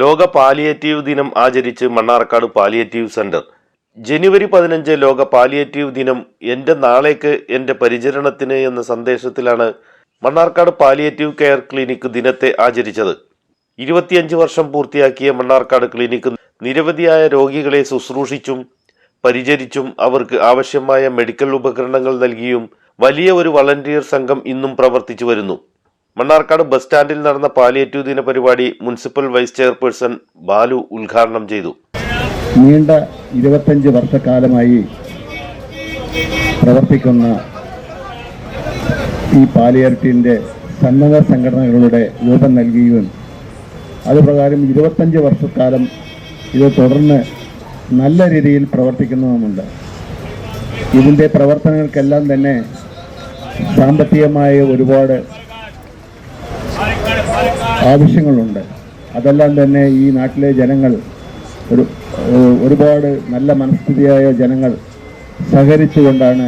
ലോക പാലിയേറ്റീവ് ദിനം ആചരിച്ച് മണ്ണാർക്കാട് പാലിയേറ്റീവ് സെന്റർ. ജനുവരി പതിനഞ്ച് ലോക പാലിയേറ്റീവ് ദിനം എന്റെ നാളേക്ക് എന്റെ പരിചരണത്തിന് എന്ന സന്ദേശത്തിലാണ് മണ്ണാർക്കാട് പാലിയേറ്റീവ് കെയർ ക്ലിനിക് ദിനത്തെ ആചരിച്ചത്. ഇരുപത്തിയഞ്ച് വർഷം പൂർത്തിയാക്കിയ മണ്ണാർക്കാട് ക്ലിനിക് നിരവധിയായ രോഗികളെ ശുശ്രൂഷിച്ചും പരിചരിച്ചും അവർക്ക് ആവശ്യമായ മെഡിക്കൽ ഉപകരണങ്ങൾ നൽകിയും വലിയ ഒരു വളണ്ടിയർ സംഘം ഇന്നും പ്രവർത്തിച്ചു വരുന്നു. മണ്ണാർക്കാട് ബസ് സ്റ്റാൻഡിൽ നടന്ന പാലിയേറ്റീവ് ദിന പരിപാടി മുനിസിപ്പൽ വൈസ് ചെയർപേഴ്സൺ ബാലു ഉദ്ഘാടനം ചെയ്തു. നീണ്ട ഇരുപത്തഞ്ച് വർഷക്കാലമായി പ്രവർത്തിക്കുന്ന ഈ പാലിയേറ്റീവിന്റെ സന്നദ്ധ സംഘടനകളുടെ രൂപം നൽകുകയും അതുപ്രകാരം ഇരുപത്തഞ്ച് വർഷക്കാലം ഇത് തുടർന്ന് നല്ല രീതിയിൽ പ്രവർത്തിക്കുന്നതുമുണ്ട്. ഇതിന്റെ പ്രവർത്തനങ്ങൾക്കെല്ലാം തന്നെ സാമ്പത്തികമായ ഒരുപാട് ആവശ്യങ്ങളുണ്ട്. അതെല്ലാം തന്നെ ഈ നാട്ടിലെ ജനങ്ങൾ ഒരു ഒരുപാട് നല്ല മനസ്ഥിതിയായ ജനങ്ങൾ സഹകരിച്ചുകൊണ്ടാണ്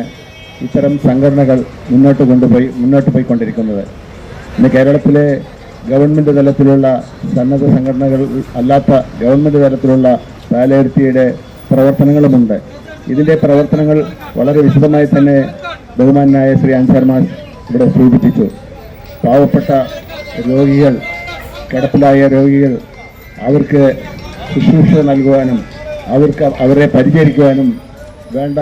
ഇത്തരം സംഘടനകൾ മുന്നോട്ട് കൊണ്ടുപോയി മുന്നോട്ട് പോയിക്കൊണ്ടിരിക്കുന്നത്. ഇന്ന് കേരളത്തിലെ ഗവൺമെന്റ് തലത്തിലുള്ള സന്നദ്ധ സംഘടനകൾ അല്ലാത്ത ഗവൺമെന്റ് തലത്തിലുള്ള പാലയർത്തിയുടെ പ്രവർത്തനങ്ങളുമുണ്ട്. ഇതിന്റെ പ്രവർത്തനങ്ങൾ വളരെ വിശദമായി തന്നെ ബഹുമാനായ ശ്രീ അൻസാർ ഇവിടെ സൂചിപ്പിച്ചു. പാവപ്പെട്ട രോഗികൾ കിടപ്പിലായ രോഗികൾ അവർക്ക് ശുശ്രൂഷ നൽകുവാനും അവർക്ക് അവരെ പരിചരിക്കുവാനും വേണ്ട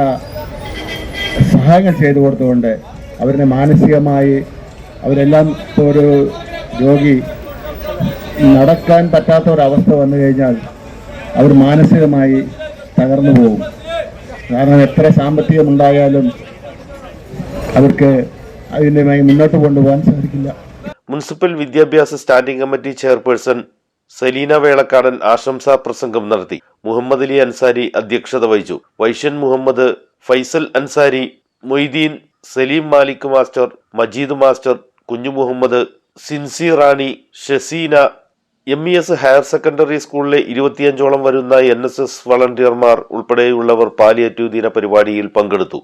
സഹായങ്ങൾ ചെയ്തു കൊടുത്തുകൊണ്ട് അവരെ മാനസികമായി അവരെല്ലാം ഒരു രോഗി നടക്കാൻ പറ്റാത്ത ഒരവസ്ഥ വന്നു കഴിഞ്ഞാൽ അവർ മാനസികമായി തകർന്നു പോകും. കാരണം എത്ര സാമ്പത്തികമുണ്ടായാലും അവർക്ക് അതിന്റെ മുന്നോട്ട് കൊണ്ടുപോകാൻ സാധിക്കില്ല. മുനിസിപ്പൽ വിദ്യാഭ്യാസ standing committee chairperson Saleena Velakkadan ആശംസാ പ്രസംഗം നടത്തി. മുഹമ്മദ് അലി അൻസാരി അധ്യക്ഷത വഹിച്ചു. വൈഷ്യൻ Muhammad Faisal Ansari Moideen Saleem Malik master Majeed master Kunju Muhammad Sinsi Rani Shaseena M E S higher secondary സ്കൂളിലെ ഇരുപത്തിയഞ്ചോളം വരുന്ന എൻ എസ് എസ് വളണ്ടിയർമാർ ഉൾപ്പെടെയുള്ളവർ പാലിയേറ്റീവ് ദിന പരിപാടിയിൽ പങ്കെടുത്തു.